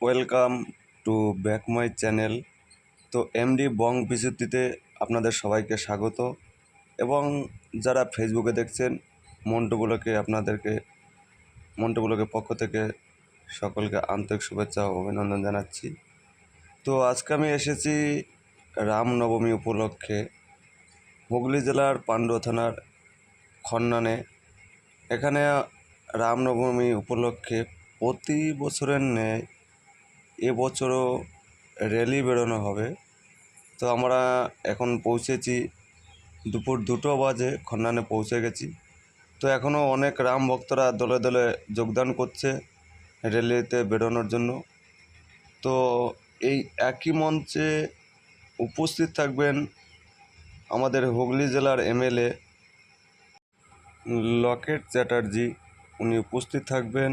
Welcome to back my channel তো MD Bong বিশুদ্ধিতে আপনাদের সবাইকে স্বাগত। এবং যারা ফেসবুকে দেখছেন, মন্টুগুলোকে আপনাদেরকে, মন্টুগুলোকে পক্ষ থেকে সকলকে আন্তরিক শুভেচ্ছা ও অভিনন্দন জানাচ্ছি। তো আজকে আমি এসেছি রামনবমী উপলক্ষে হুগলি জেলার পাণ্ডু থানার খন্নানে। এখানে রামনবমী উপলক্ষে প্রতি বছরের ন্যায় এবছরও র্যালি বেরোনো হবে। তো আমরা এখন পৌঁছেছি দুপুর দুটো বাজে খন্নানে পৌঁছে গেছি। তো এখনও অনেক রাম ভক্তরা দলে দলে যোগদান করছে র্যালিতে বেরোনোর জন্য। তো এই একই মঞ্চে উপস্থিত থাকবেন আমাদের হুগলি জেলার এমএলএ লকেট চ্যাটার্জি। উনি উপস্থিত থাকবেন।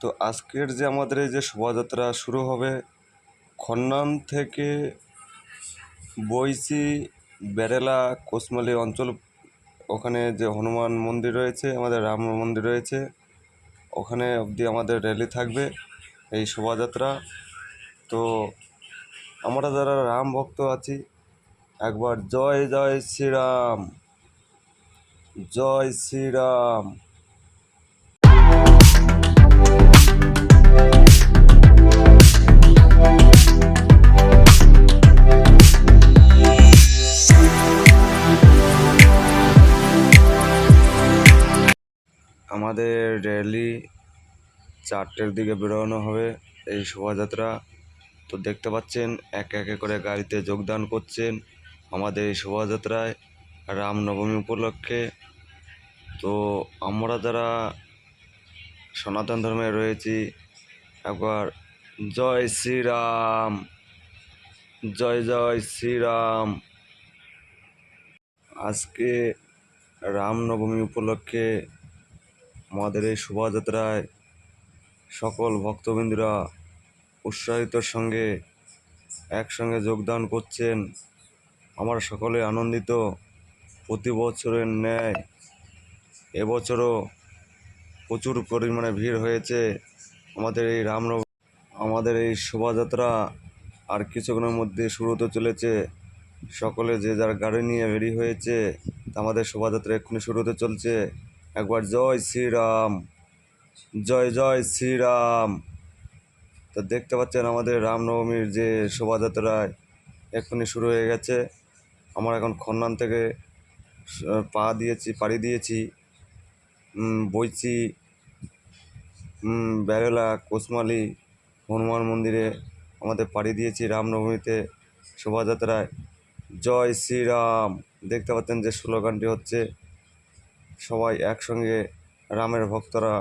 তো আজকের যে আমাদের এই যে শোভাযাত্রা শুরু হবে, খন্নান থেকে বইসি বেরেলা কোসমালি অঞ্চল, ওখানে যে হনুমান মন্দির রয়েছে, আমাদের রাম মন্দির রয়েছে, ওখানে অবধি আমাদের র্যালি থাকবে এই শোভাযাত্রা। তো আমরা যারা রাম ভক্ত আছি, একবার জয় জয় শ্রীরাম জয় শ্রীরাম। আমাদের র্যালি চারটের দিকে বেরোনো হবে এই শোভাযাত্রা। তো দেখতে পাচ্ছেন, একে একে করে গাড়িতে যোগদান করছেন আমাদের এই শোভাযাত্রায় রামনবমী উপলক্ষে। তো আমরা যারা সনাতন ধর্মে রয়েছি, একবার জয় শ্রীরাম, জয় জয় শ্রীরাম। আজকে রামনবমী উপলক্ষে আমাদের এই শোভাযাত্রায় সকল ভক্তবৃন্দরা উৎসাহিতর সঙ্গে একসঙ্গে যোগদান করছেন। আমরা সকলে আনন্দিত। প্রতি বছরের ন্যায় এবছরও প্রচুর পরিমাণে ভিড় হয়েছে আমাদের এই রামনব আমাদের এই শোভাযাত্রা আর কিছুক্ষণের মধ্যে শুরু হতে চলেছে। সকলে যে যার গাড়ি নিয়ে বেরিয়ে হয়েছে আমাদের শোভাযাত্রা এক্ষুনি শুরু হতে চলছে। একবার জয় শ্রীরাম জয় জয় শ্রীরাম। তো দেখতে পাচ্ছেন আমাদের রামনবমীর যে শোভাযাত্রায় এক্ষুনি শুরু হয়ে গেছে। আমরা এখন খন্নান থেকে পা দিয়েছি পাড়ি দিয়েছি। উম, বেরেলা কোসমালি হনুমান মন্দিরে আমাদের পাড়ি দিয়েছি রামনবমীতে শোভাযাত্রায়। জয় শ্রীরাম। দেখতে পাচ্ছেন যে স্লোগানটি হচ্ছে সবাই একসঙ্গে রামের ভক্তরা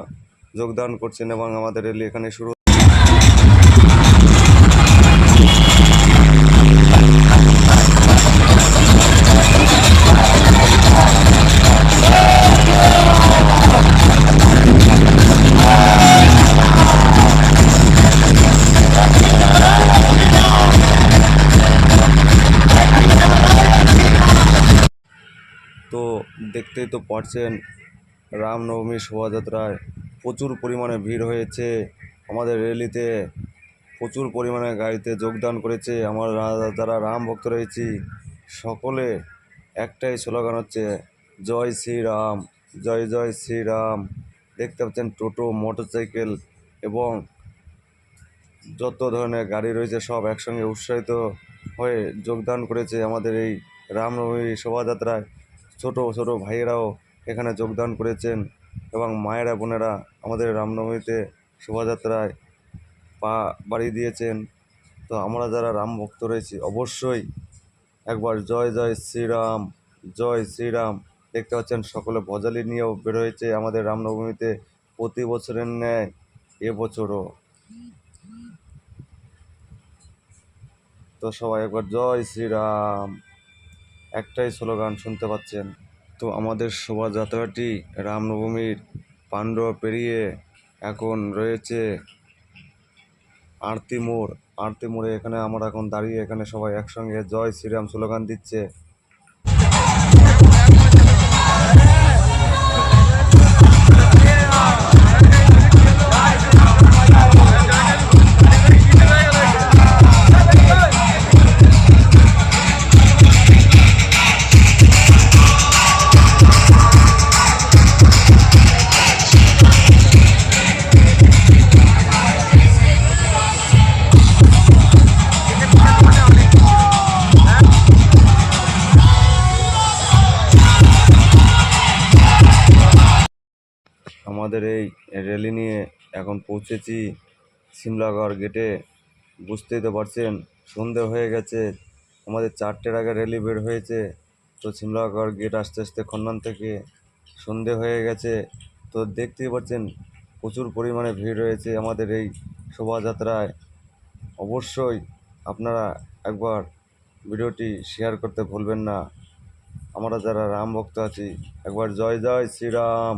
যোগদান করছেন এবং আমাদের র্যালি এখানে শুরু দেখতেই তো পারছেন রামনবমী শোভাযাত্রায় প্রচুর পরিমাণে ভিড় হয়েছে। আমাদের র্যালিতে প্রচুর পরিমাণে গাড়িতে যোগদান করেছে আমরা যারা রাম ভক্ত রয়েছি, সকলে একটাই স্লোগান হচ্ছে, জয় শ্রীরাম, জয় জয় শ্রীরাম। দেখতে পাচ্ছেন টোটো, মোটরসাইকেল এবং যত ধরনের গাড়ি রয়েছে সব একসঙ্গে উৎসাহিত হয়ে যোগদান করেছে আমাদের এই রামনবমী শোভাযাত্রায়। ছোট ছোট ভাইয়েরাও এখানে যোগদান করেছেন এবং মায়েরা, বোনেরা আমাদের রামনবমীতে শোভাযাত্রায় পা বাড়িয়ে দিয়েছেন। তো আমরা যারা রাম ভক্ত রয়েছি, অবশ্যই একবার জয় জয় শ্রীরাম জয় শ্রীরাম। দেখতে পাচ্ছেন সকলে ভজালি নিয়েও বেরোয়েছে আমাদের রামনবমীতে প্রতি বছরের ন্যায় এবছরও। তো সবাই একবার জয় শ্রীরাম। একটাই স্লোগান শুনতে পাচ্ছেন। তো আমাদের শোভাযাত্রাটি রামনবমীর পাণ্ডব পেরিয়ে এখন রয়েছে আরতি মোড়। আরতি মোড়ে এখানে আমরা এখন দাঁড়িয়ে এখানে সবাই একসঙ্গে জয় শ্রীরাম স্লোগান দিচ্ছে। আমাদের এই র্যালি নিয়ে এখন পৌঁছেছি। সিমলাগড় গেটে বুঝতেই তো পারছেন, সন্ধে হয়ে গেছে। আমাদের চারটের আগে র্যালি বের হয়েছে। তো সিমলাগড় গেট আস্তে আস্তে খন্ডন থেকে সন্ধে হয়ে গেছে। তো দেখতেই পাচ্ছেন, প্রচুর পরিমাণে ভিড় রয়েছে আমাদের এই শোভাযাত্রায়। অবশ্যই আপনারা একবার ভিডিওটি শেয়ার করতে ভুলবেন না। আমরা যারা রাম ভক্ত আছি, একবার জয় জয় শ্রীরাম।